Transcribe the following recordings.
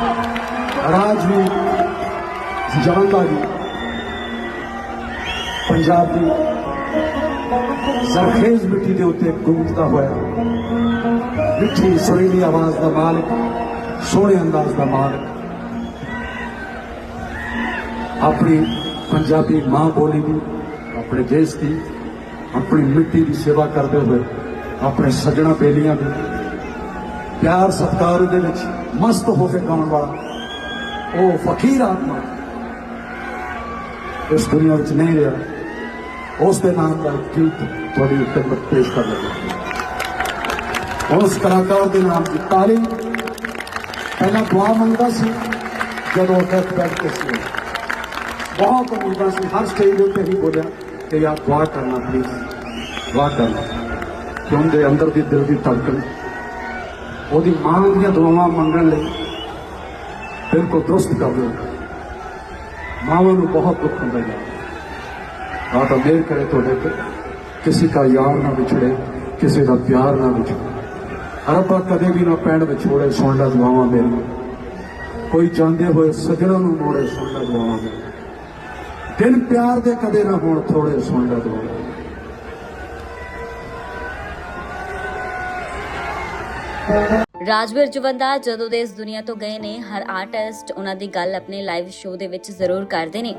ਰਾਜਵੀਰ ਜਵੰਦਾ ਜੀ ਪੰਜਾਬ ਦੀ ਜ਼ਰਖੇਜ਼ ਮਿੱਟੀ ਦੇ ਉੱਤੇ ਗੂੰਜਦਾ ਹੋਇਆ ਮਿੱਠੀ ਸੁਰੀਲੀ ਆਵਾਜ਼ ਦਾ ਮਾਲਕ ਸੋਹਣੇ ਅੰਦਾਜ਼ ਦਾ ਮਾਲਕ ਆਪਣੀ ਪੰਜਾਬੀ ਮਾਂ ਬੋਲੀ ਦੀ ਆਪਣੇ ਦੇਸ਼ ਦੀ ਆਪਣੀ ਮਿੱਟੀ ਦੀ ਸੇਵਾ ਕਰਦੇ ਹੋਏ ਆਪਣੇ ਸੱਜਣਾ ਬੇਲੀਆਂ ਦੀ ਪਿਆਰ ਸਤਿਕਾਰ ਦੇ ਵਿੱਚ ਮਸਤ ਹੋ ਕੇ ਗਾਉਣ ਵਾਲਾ ਉਹ ਫਕੀਰ ਆਤਮਾ ਇਸ ਦੁਨੀਆ ਵਿੱਚ ਨਹੀਂ ਰਿਹਾ। ਉਸ ਦੇ ਨਾਮ ਦਾ ਗੀਤ ਤੁਹਾਡੀ ਉੱਤੇ ਪੇਸ਼ ਕਰ ਲੱਗਾ ਉਸ ਕਲਾਕਾਰ ਦੇ ਨਾਮ ਦੀ ਤਾਲੀ ਪਹਿਲਾਂ ਦੁਆ ਮੰਗਦਾ ਸੀ, ਜਦੋਂ ਉਹ ਤੱਕ ਬੈਠ ਕੇ ਸੀ। ਬਹੁਤ ਉਮੀਦਾਂ ਸੀ, ਹਰ ਸਟੇਜ ਦੇ ਉੱਤੇ ਹੀ ਬੋਲਿਆ ਕਿ ਯਾਰ ਦੁਆ ਕਰਨਾ ਪਲੀਜ਼ ਦੁਆ ਕਰਨਾ। ਕਿ ਉਹਦੇ ਅੰਦਰ ਦੀ ਦਿਲ ਦੀ ਧੜਕਣ ਉਹਦੀ ਮਾਂ ਦੀਆਂ ਦੁਆਵਾਂ ਮੰਗਣ ਲਈ ਬਿਲਕੁਲ ਦਰੁਸਤ ਕਰ ਦਿਓ। ਮਾਵਾਂ ਨੂੰ ਬਹੁਤ ਦੁੱਖ ਹੁੰਦਾ ਹੈ ਆ ਤਾਂ ਮੇਰ ਕਰੇ ਤੁਹਾਡੇ ਤੇ। ਕਿਸੇ ਦਾ ਯਾਰ ਨਾ ਵਿਛੜੇ, ਕਿਸੇ ਦਾ ਪਿਆਰ ਨਾ ਵਿਛੜੇ। ਰੱਬਾ ਕਦੇ ਵੀ ਨਾ ਪੈਣ ਵਿਛੋੜੇ ਸੁਣ ਲੈ ਦੁਆਵਾਂ ਮੇਰੀਆਂ। ਕੋਈ ਜਾਂਦੇ ਹੋਏ ਸਜਣਾ ਨੂੰ ਮੋੜੇ ਸੁਣ ਲੈ ਦੁਆਵਾਂ ਮੇਰੀਆਂ। ਦਿਨ ਪਿਆਰ ਦੇ ਕਦੇ ਨਾ ਹੋਣ ਥੋੜੇ ਸੁਣ ਲੈ ਦੁਆਵਾਂ ਰਾਜਵੀਰ ਜਵੰਦਾ, ਜਦੋਂ ਦੇ ਇਸ ਦੁਨੀਆ ਤੋਂ ਗਏ ਨੇ, ਹਰ ਆਰਟਿਸਟ ਉਹਨਾਂ ਦੀ ਗੱਲ ਆਪਣੇ ਲਾਈਵ ਸ਼ੋਅ ਦੇ ਵਿੱਚ ਜ਼ਰੂਰ ਕਰਦੇ ਨੇ।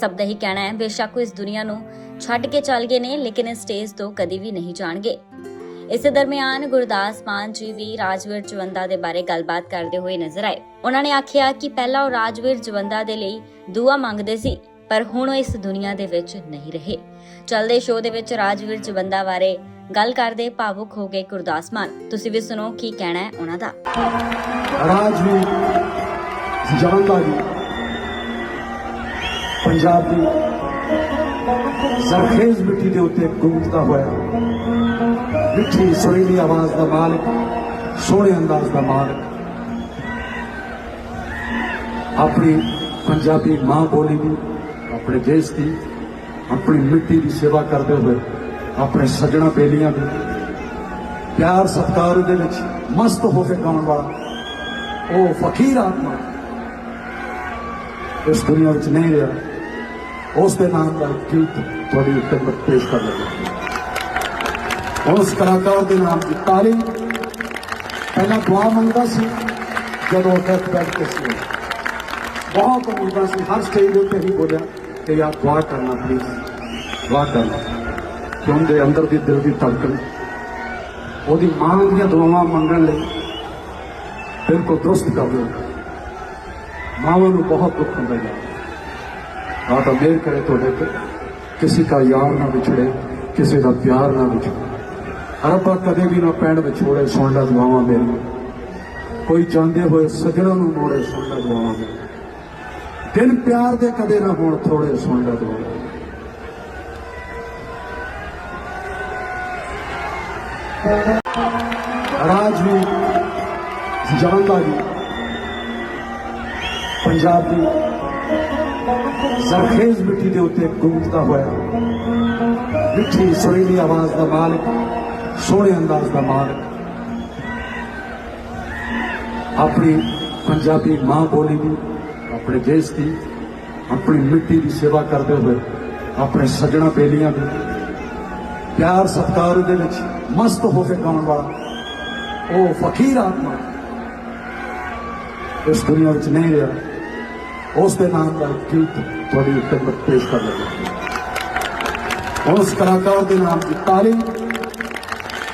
ਸਭ ਦਾ ਹੀ ਕਹਿਣਾ ਹੈ, ਬੇਸ਼ੱਕ ਉਹ ਇਸ ਦੁਨੀਆ ਨੂੰ ਛੱਡ ਕੇ ਚੱਲ ਗਏ ਨੇ, ਲੇਕਿਨ ਇਸ ਸਟੇਜ ਤੋਂ ਕਦੀ ਵੀ ਨਹੀਂ ਜਾਣਗੇ। ਇਸੇ ਦਰਮਿਆਨ ਗੁਰਦਾਸ ਮਾਨ ਜੀ ਵੀ ਰਾਜਵੀਰ ਜਵੰਦਾ ਦੇ ਬਾਰੇ ਗੱਲਬਾਤ ਕਰਦੇ ਹੋਏ ਨਜ਼ਰ ਆਏ। ਉਹਨਾਂ ਨੇ ਆਖਿਆ ਕਿ ਪਹਿਲਾਂ ਉਹ ਰਾਜਵੀਰ ਜਵੰਦਾ ਦੇ ਲਈ ਦੁਆ ਮੰਗਦੇ ਸੀ, ਪਰ ਹੁਣ ਉਹ ਇਸ ਦੁਨੀਆ ਦੇ ਵਿੱਚ ਨਹੀਂ ਰਹੇ। ਚੱਲਦੇ ਸ਼ੋਅ ਦੇ ਵਿੱਚ ਰਾਜਵੀਰ ਜਵੰਦਾ ਬਾਰੇ ਗੱਲ ਕਰਦੇ ਭਾਵੁਕ ਹੋ ਗਏ ਗੁਰਦਾਸ ਮਾਨ। ਤੁਸੀਂ ਵੀ ਸੁਣੋ ਕੀ ਕਹਿਣਾ ਹੈ ਉਹਨਾਂ ਦਾ। ਰਾਜਵੀਰ ਜਵੰਦਾ ਜੀ। ਪੰਜਾਬ ਦੀ ਸਰਖੇਜ ਮਿੱਟੀ ਦੇ ਉੱਤੇ ਗੂੰਜਦਾ ਹੋਇਆ। ਮਿੱਠੀ, ਸੁਰੀਲੀ ਆਵਾਜ਼ ਦਾ ਮਾਲਕ, ਸੋਹਣੇ ਅੰਦਾਜ਼ ਦਾ ਮਾਲਕ। ਆਪਣੀ ਪੰਜਾਬੀ ਮਾਂ ਬੋਲੀ ਦੀ, ਆਪਣੇ ਦੇਸ਼ ਦੀ, ਆਪਣੀ ਮਿੱਟੀ ਦੀ ਸੇਵਾ ਕਰਦੇ ਹੋਏ ਆਪਣੇ ਸੱਜਣਾ ਬੇਲੀਆਂ ਦੇ ਪਿਆਰ ਸਤਿਕਾਰ ਦੇ ਵਿੱਚ ਮਸਤ ਹੋ ਕੇ ਗਾਉਣ ਵਾਲਾ ਉਹ ਫਕੀਰ ਆਤਮਾ ਇਸ ਦੁਨੀਆ ਵਿੱਚ ਨਹੀਂ ਰਿਹਾ। ਉਸ ਦੇ ਨਾਮ ਦਾ ਗੀਤ ਤੁਹਾਡੀ ਉੱਤੇ ਪੇਸ਼ ਕਰ ਲੱਗਾ ਉਸ ਕਲਾਕਾਰ ਦੇ ਨਾਮ ਦੀ ਤਾਲੀ ਪਹਿਲਾਂ ਦੁਆ ਮੰਗਦਾ ਸੀ, ਜਦੋਂ ਉਹ ਤੱਕ ਬੈਠ ਕੇ ਸੀ। ਬਹੁਤ ਉਮੀਦਾਂ ਸੀ, ਹਰ ਸਟੇਜ ਦੇ ਉੱਤੇ ਹੀ ਬੋਲਿਆ ਕਿ ਯਾਰ ਦੁਆ ਕਰਨਾ ਪਲੀਜ਼ ਦੁਆ ਕਰਨਾ। ਕਿ ਉਹਦੇ ਅੰਦਰ ਦੀ ਦਿਲ ਦੀ ਧੜਕਣ। ਉਹਦੀ ਮਾਂ ਦੀਆਂ ਦੁਆਵਾਂ ਮੰਗਣ ਲਈ ਬਿਲਕੁਲ ਦਰੁਸਤ ਕਰ ਦਿਓ। ਮਾਵਾਂ ਨੂੰ ਬਹੁਤ ਦੁੱਖ ਹੁੰਦਾ ਹੈ। ਆ ਤਾਂ ਮੇਰ ਕਰੇ ਤੁਹਾਡੇ ਤੇ। ਕਿਸੇ ਦਾ ਯਾਰ ਨਾ ਵਿਛੜੇ, ਕਿਸੇ ਦਾ ਪਿਆਰ ਨਾ ਵਿਛੜੇ। ਰੱਬਾ ਕਦੇ ਵੀ ਨਾ ਪੈਣ ਵਿਛੋੜੇ ਸੁਣ ਲੈ ਦੁਆਵਾਂ ਮੇਰੀਆਂ। ਕੋਈ ਜਾਂਦੇ ਹੋਏ ਸਜਣਾ ਨੂੰ ਮੋੜੇ ਸੁਣ ਲੈ ਦੁਆਵਾਂ ਮੇਰੀਆਂ। ਦਿਨ ਪਿਆਰ ਦੇ ਕਦੇ ਨਾ ਹੋਣ ਥੋੜੇ ਸੁਣ ਲੈ ਰਾਜ ਰਾਜਵੀਰ ਜਾਣਦਾ ਵੀ ਪੰਜਾਬ ਦੀ ਸਰਖੇਜ ਮਿੱਟੀ ਦੇ ਉੱਤੇ ਗੂੰਜਦਾ ਹੋਇਆ, ਮਿੱਠੀ ਸੁਰੀਲੀ ਆਵਾਜ਼ ਦਾ ਮਾਲਕ, ਸੋਹਣੇ ਅੰਦਾਜ਼ ਦਾ ਮਾਲਕ, ਆਪਣੀ ਪੰਜਾਬੀ ਮਾਂ ਬੋਲੀ ਦੀ, ਆਪਣੇ ਦੇਸ਼ ਦੀ, ਆਪਣੀ ਮਿੱਟੀ ਦੀ ਸੇਵਾ ਕਰਦੇ ਹੋਏ, ਆਪਣੇ ਸੱਜਣਾ ਬੇਲੀਆਂ ਦੀ ਪਿਆਰ ਸਤਿਕਾਰ ਦੇ ਵਿੱਚ ਮਸਤ ਹੋ ਕੇ ਗਾਉਣ ਵਾਲਾ ਉਹ ਫਕੀਰ ਆਤਮਾ ਇਸ ਦੁਨੀਆ ਵਿੱਚ ਨਹੀਂ ਰਿਹਾ। ਉਸ ਦੇ ਨਾਮ ਦਾ ਇੱਕ ਗੀਤ ਤੁਹਾਡੀ ਉੱਤੇ ਪੇਸ਼ ਕਰ ਲੱਗਾ ਉਸ ਕਲਾਕਾਰ ਦੇ ਨਾਮ ਦੀ ਤਾਲੀ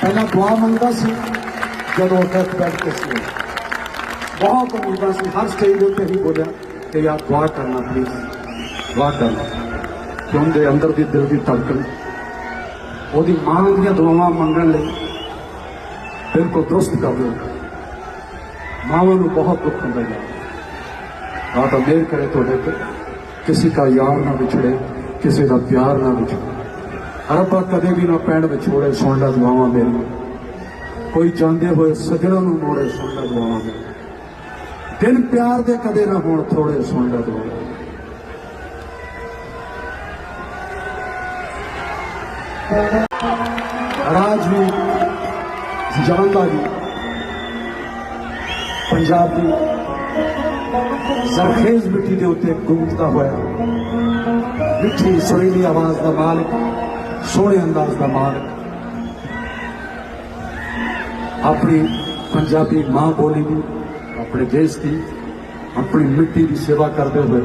ਪਹਿਲਾਂ ਦੁਆ ਮੰਗਦਾ ਸੀ, ਜਦੋਂ ਡੈਥ ਤੱਕ ਬੈਠ ਕੇ ਸੀ। ਬਹੁਤ ਉਮੀਦਾਂ ਸੀ, ਹਰ ਸਟੇਜ ਦੇ ਉੱਤੇ ਹੀ ਬੋਲਿਆ ਕਿ ਯਾਰ ਦੁਆ ਕਰਨਾ ਪਲੀਜ਼ ਦੁਆ ਕਰਨਾ। ਕਿਉਂਦੇ ਅੰਦਰ ਦੀ ਦਿਲ ਦੀ ਧੜਕਣ ਉਹਦੀ ਮਾਂ ਦੀਆਂ ਦੁਆਵਾਂ ਮੰਗਣ ਲਈ ਬਿਲਕੁਲ ਦਰੁਸਤ ਕਰ ਦਿਓ। ਮਾਵਾਂ ਨੂੰ ਬਹੁਤ ਦੁੱਖ ਹੁੰਦਾ ਹੈ ਆ ਤਾਂ ਕਰੇ ਤੁਹਾਡੇ ਤੇ। ਕਿਸੇ ਦਾ ਯਾਰ ਨਾ ਵਿਛੜੇ, ਕਿਸੇ ਦਾ ਪਿਆਰ ਨਾ ਵਿਛੜੇ। ਰੱਬਾ ਕਦੇ ਵੀ ਨਾ ਪੈਣ ਵਿਛੋੜੇ ਸੁਣ ਲੈ ਦੁਆਵਾਂ ਮੇਰੀਆਂ। ਕੋਈ ਜਾਂਦੇ ਹੋਏ ਸਜਣਾ ਨੂੰ ਮੋੜੇ ਸੁਣ ਲੈ ਦੁਆਵਾਂ ਮੇਰੀਆਂ। ਦਿਨ ਪਿਆਰ ਦੇ ਕਦੇ ਨਾ ਹੋਣ ਥੋੜੇ ਸੁਣ ਲੈ ਦੁਆਵਾਂ ਰਾਜ ਵੀ ਜਵੰਦਾ ਜੀ ਪੰਜਾਬ ਦੀ ਸਰਖੇਜ ਮਿੱਟੀ ਦੇ ਉੱਤੇ ਗੂੰਜਦਾ ਹੋਇਆ, ਮਿੱਠੀ ਸੁਰੀਲੀ ਆਵਾਜ਼ ਦਾ ਮਾਲਕ, ਸੋਹਣੇ ਅੰਦਾਜ਼ ਦਾ ਮਾਲਕ, ਆਪਣੀ ਪੰਜਾਬੀ ਮਾਂ ਬੋਲੀ ਦੀ, ਆਪਣੇ ਦੇਸ਼ ਦੀ, ਆਪਣੀ ਮਿੱਟੀ ਦੀ ਸੇਵਾ ਕਰਦੇ ਹੋਏ,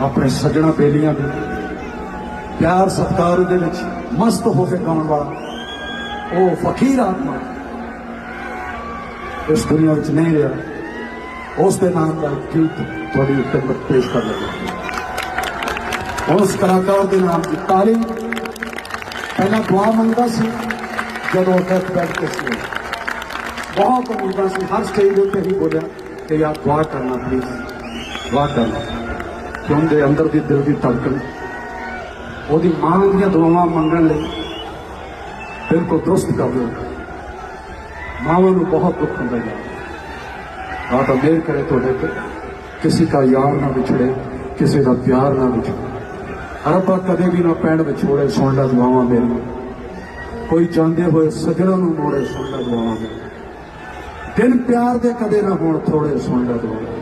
ਆਪਣੇ ਸੱਜਣਾ ਬੇਲੀਆਂ ਦੀ ਪਿਆਰ ਸਤਿਕਾਰ ਦੇ ਵਿੱਚ ਮਸਤ ਹੋ ਕੇ ਗਾਉਣ ਵਾਲਾ ਉਹ ਫਕੀਰ ਆਤਮਾ ਇਸ ਦੁਨੀਆ ਵਿੱਚ ਨਹੀਂ ਰਿਹਾ। ਉਸ ਦੇ ਨਾਮ ਦਾ ਇੱਕ ਗੀਤ ਤੁਹਾਡੀ ਖਿਦਮਤ ਪੇਸ਼ ਕਰ ਰਿਹਾ ਉਸ ਕਲਾਕਾਰ ਦੇ ਨਾਮ ਦੀ ਤਾਲੀ ਪਹਿਲਾਂ ਦੁਆ ਮੰਗਦਾ ਸੀ, ਜਦੋਂ ਡੈਥ ਬੈਡ ਤੇ ਸੀ। ਬਹੁਤ ਉਮੀਦਾਂ ਸੀ, ਹਰ ਸਟੇਜ ਦੇ ਉੱਤੇ ਹੀ ਬੋਲਿਆ ਕਿ ਯਾਰ ਦੁਆ ਕਰਨਾ ਪਲੀਜ਼ ਦੁਆ ਕਰਨਾ। ਕਿ ਉਹਦੇ ਅੰਦਰ ਦੀ ਦਿਲ ਦੀ ਧੜਕਣ ਉਹਦੀ ਮਾਂ ਦੀਆਂ ਦੁਆਵਾਂ ਮੰਗਣ ਲਈ ਬਿਲਕੁਲ ਦਰੁਸਤ ਕਰ ਦਿਓ। ਮਾਵਾਂ ਨੂੰ ਬਹੁਤ ਦੁੱਖ ਹੁੰਦਾ ਹੈ। ਆ ਤਾਂ ਕਰੇ ਤੁਹਾਡੇ ਤੇ। ਕਿਸੇ ਦਾ ਯਾਰ ਨਾ ਵਿਛੜੇ, ਕਿਸੇ ਦਾ ਪਿਆਰ ਨਾ ਵਿਛੜੇ। ਰੱਬਾ ਕਦੇ ਵੀ ਨਾ ਪੈਣ ਵਿਛੋੜੇ ਸੁਣ ਲੈ ਦੁਆਵਾਂ ਮੇਰੀਆਂ। ਕੋਈ ਜਾਂਦੇ ਹੋਏ ਸਜਣਾ ਨੂੰ ਮੋੜੇ ਸੁਣ ਲੈ ਦੁਆਵਾਂ ਮੇਰੀਆਂ। ਦਿਨ ਪਿਆਰ ਦੇ ਕਦੇ ਨਾ ਹੋਣ ਥੋੜੇ ਸੁਣ ਲੈ ਦੁਆਵਾਂ